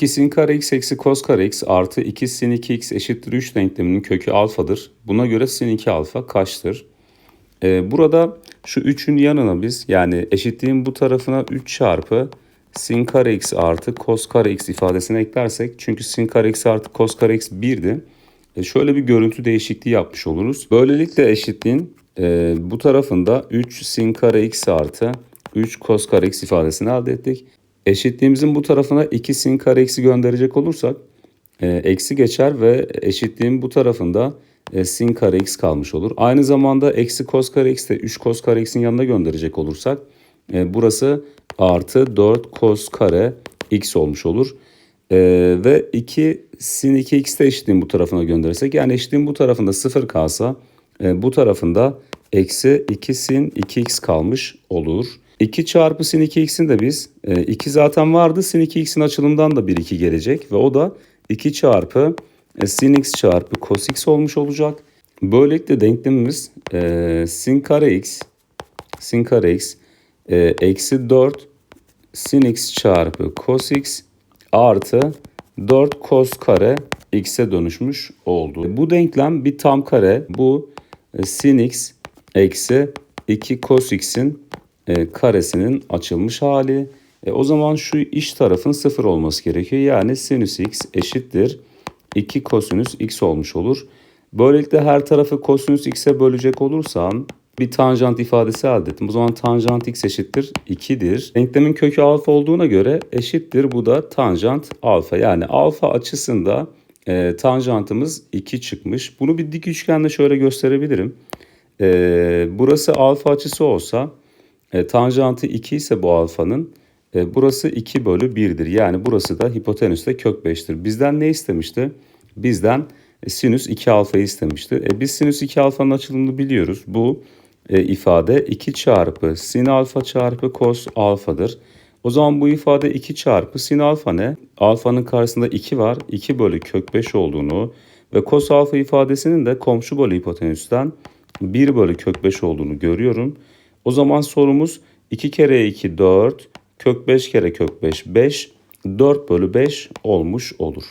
2 sin kare x eksi cos kare x artı 2 sin 2x eşittir 3 denkleminin kökü alfadır. Buna göre sin 2 alfa kaçtır? Ee, burada şu 3'ün yanına biz yani eşitliğin bu tarafına 3 çarpı sin kare x artı cos kare x ifadesini eklersek çünkü sin kare x artı cos kare x 1'di. E şöyle bir görüntü değişikliği yapmış oluruz. Böylelikle eşitliğin e, bu tarafında 3 sin kare x artı 3 cos kare x ifadesini elde ettik. Eşitliğimizin bu tarafına 2 sin kare x'i gönderecek olursak e, eksi geçer ve eşitliğin bu tarafında e, sin kare x kalmış olur. Aynı zamanda eksi cos kare x de 3 cos kare x'in yanına gönderecek olursak e, burası artı 4 cos kare x olmuş olur. E, ve 2 sin 2x de eşitliğin bu tarafına gönderirsek yani eşitliğin bu tarafında 0 kalsa e, bu tarafında eksi 2 sin 2x kalmış olur. 2 çarpı sin 2x'in de biz 2 zaten vardı sin 2x'in açılımdan da 1 2 gelecek ve o da 2 çarpı e, sin x çarpı cos x olmuş olacak. Böylelikle denklemimiz e, sin kare x sin kare x e, eksi 4 sin x çarpı cos x artı 4 cos kare x'e dönüşmüş oldu. Bu denklem bir tam kare. Bu e, sin x eksi 2 cos x'in e, karesinin açılmış hali. E, o zaman şu iç tarafın sıfır olması gerekiyor. Yani sinüs x eşittir 2 kosinüs x olmuş olur. Böylelikle her tarafı kosinüs x'e bölecek olursam bir tanjant ifadesi elde ettim. O zaman tanjant x eşittir 2'dir. Denklemin kökü alfa olduğuna göre eşittir bu da tanjant alfa. Yani alfa açısında e, tanjantımız 2 çıkmış. Bunu bir dik üçgenle şöyle gösterebilirim. E, burası alfa açısı olsa e, tanjantı 2 ise bu alfanın e, burası 2 bölü 1'dir. Yani burası da hipotenüste kök 5'tir. Bizden ne istemişti? Bizden e, sinüs 2 alfayı istemişti. E, biz sinüs 2 alfanın açılımını biliyoruz. Bu e, ifade 2 çarpı sin alfa çarpı cos alfadır. O zaman bu ifade 2 çarpı sin alfa ne? Alfanın karşısında 2 var. 2 bölü kök 5 olduğunu ve cos alfa ifadesinin de komşu bölü hipotenüsten 1 bölü kök 5 olduğunu görüyorum. O zaman sorumuz 2 kere 2 4, kök 5 kere kök 5 5, 4 bölü 5 olmuş olur.